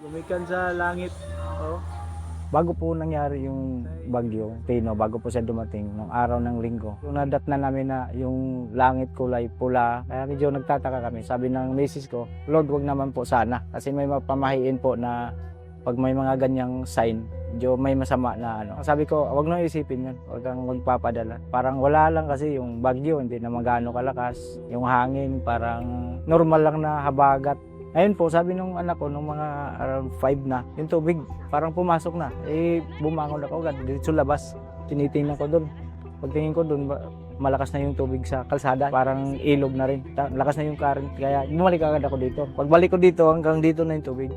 Gumikan sa langit. Oh. Bago po nangyari yung bagyo, Tino, bago po siya dumating, nung araw ng linggo, nadat na namin na yung langit kulay pula, kaya medyo nagtataka kami. Sabi ng misis ko, Lord, wag naman po sana. Kasi may mapamahiin po na pag may mga ganyang sign, medyo may masama na ano. Sabi ko, wag nang isipin yun, wag kang magpapadala. Parang wala lang kasi yung bagyo, hindi naman gaano kalakas. Yung hangin, parang normal lang na habagat. Ayun po, sabi nung anak ko, nung mga around 5 na, yung tubig, parang pumasok na. Eh, bumangon ako agad, dito labas. Tinitingnan ko doon. Pagtingin ko doon, malakas na yung tubig sa kalsada. Parang ilog na rin. Lakas na yung current. Kaya bumalik agad ako dito. Pagbalik ko dito, hanggang dito na yung tubig.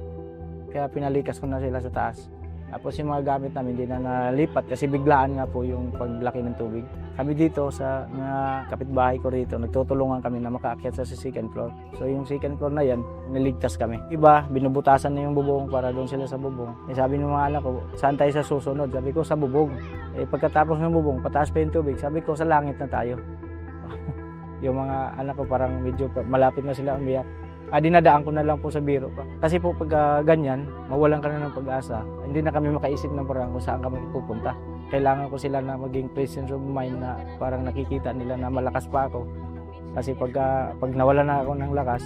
Kaya pinalikas ko na sila sa taas. Tapos yung mga gamit namin hindi na nalipat kasi biglaan nga po yung paglaki ng tubig. Kami dito sa mga kapitbahay ko rito, nagtutulungan kami na makaakyat sa second floor. So yung second floor na yan, niligtas kami. Iba, binubutasan na yung bubong para doon sila sa bubong. Eh, sabi ng mga anak ko, saan tayo sa susunod? Sabi ko, sa bubong. Eh, pagkatapos ng bubong, pataas pa yung tubig. Sabi ko, sa langit na tayo. yung mga anak ko parang medyo malapit na sila umiyak. Ah, dinadaan ko na lang po sa biro pa. Kasi po pag ah, ganyan, mawalan ka na ng pag-asa, hindi na kami makaisip ng parang kung saan kami pupunta. Kailangan ko sila na maging presence of mind na parang nakikita nila na malakas pa ako. Kasi pag, ah, pag nawala na ako ng lakas,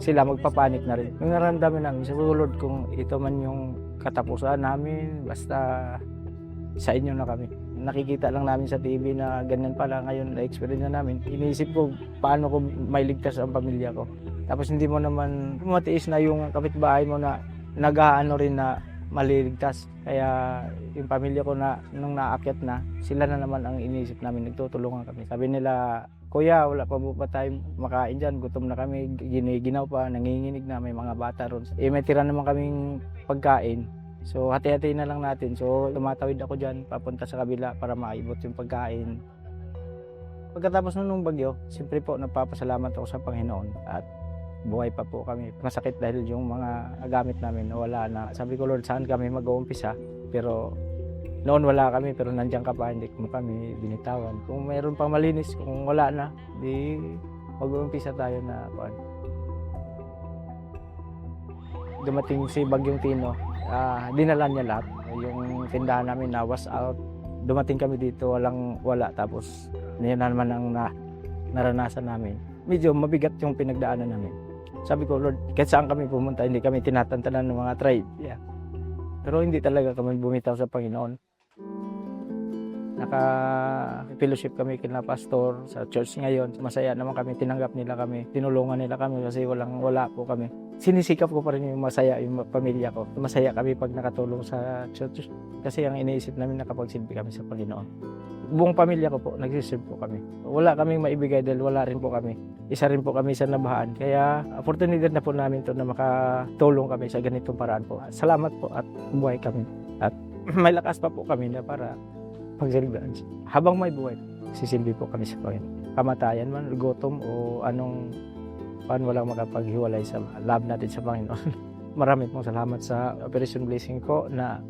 sila magpapanik na rin. Yung naramdaman namin sa Lord kung ito man yung katapusan namin, basta sa inyo na kami. Nakikita lang namin sa TV na ganyan pala ngayon na-experience na namin. Iniisip ko paano ko mailigtas ang pamilya ko. Tapos hindi mo naman matiis na yung kapitbahay mo na nag-aano rin na maliligtas. Kaya yung pamilya ko na nung naakyat na, sila na naman ang iniisip namin, nagtutulungan kami. Sabi nila, Kuya, wala pa po ba tayo makain dyan? Gutom na kami, giniginaw pa, nanginginig na, may mga bata ron. Eh, may tira naman kaming pagkain. So, hati-hati na lang natin. So, tumatawid ako dyan, papunta sa kabila para maibot yung pagkain. Pagkatapos nun nung bagyo, siyempre po, nagpapasalamat ako sa Panginoon at buhay pa po kami. Masakit dahil yung mga gamit namin wala na. Sabi ko, Lord, saan kami mag-uumpisa? Pero noon wala kami, pero nandiyan ka pa, hindi mo kami binitawan. Kung mayroon pang malinis, kung wala na, di mag-uumpisa tayo na kuan. Dumating si Bagyong Tino, ah dinala niya lahat. Yung tindahan namin na was out. Dumating kami dito, walang wala. Tapos, yan na naman ang na, naranasan namin. Medyo mabigat yung pinagdaanan namin. Sabi ko, Lord, kahit saan kami pumunta, hindi kami tinatantanan ng mga tribe. Yeah. Pero hindi talaga kami bumitaw sa Panginoon. Naka-fellowship kami kina pastor sa church ngayon. Masaya naman kami, tinanggap nila kami, tinulungan nila kami kasi walang wala po kami. Sinisikap ko pa rin yung masaya yung pamilya ko. Masaya kami pag nakatulong sa church kasi ang iniisip namin nakapagsilbi kami sa Panginoon. Buong pamilya ko po, nagsiserve po kami. Wala kaming maibigay dahil wala rin po kami. Isa rin po kami sa nabahaan. Kaya opportunity na po namin to na makatulong kami sa ganitong paraan po. Salamat po at buhay kami. At may lakas pa po kami na para siya. Habang may buhay, sisilbi po kami sa Panginoon. Kamatayan man, gutom o anong paano walang makapaghiwalay sa love natin sa Panginoon. Marami pong salamat sa Operation Blessing po na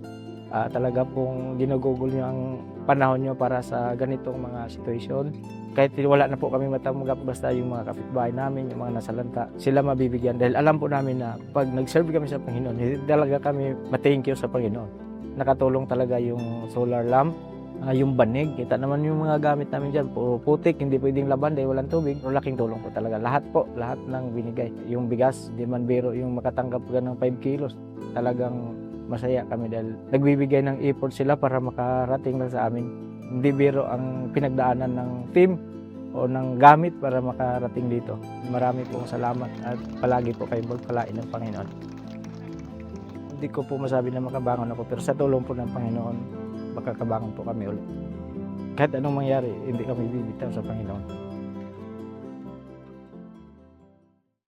ah, talaga pong ginugugol niyo ang panahon niyo para sa ganitong mga sitwasyon. Kahit wala na po kami matanggap basta yung mga kapitbahay namin, yung mga nasalanta, sila mabibigyan dahil alam po namin na pag nag-serve kami sa Panginoon, hindi talaga kami ma-thank you sa Panginoon. Nakatulong talaga yung solar lamp, Ah, yung banig, kita naman yung mga gamit namin dyan, puro putik, hindi pwedeng laban dahil walang tubig. Pero laking tulong po talaga. Lahat po, lahat ng binigay. Yung bigas, di man biro yung makatanggap ka ng 5 kilos. Talagang masaya kami dahil nagbibigay ng effort sila para makarating lang sa amin. Hindi biro ang pinagdaanan ng team o ng gamit para makarating dito. Marami pong salamat at palagi po kayo magpalain ng Panginoon. Hindi ko po masabi na makabangon ako pero sa tulong po ng Panginoon, makakabangon po kami ulit. Kahit anong mangyari, hindi kami bibitaw sa Panginoon.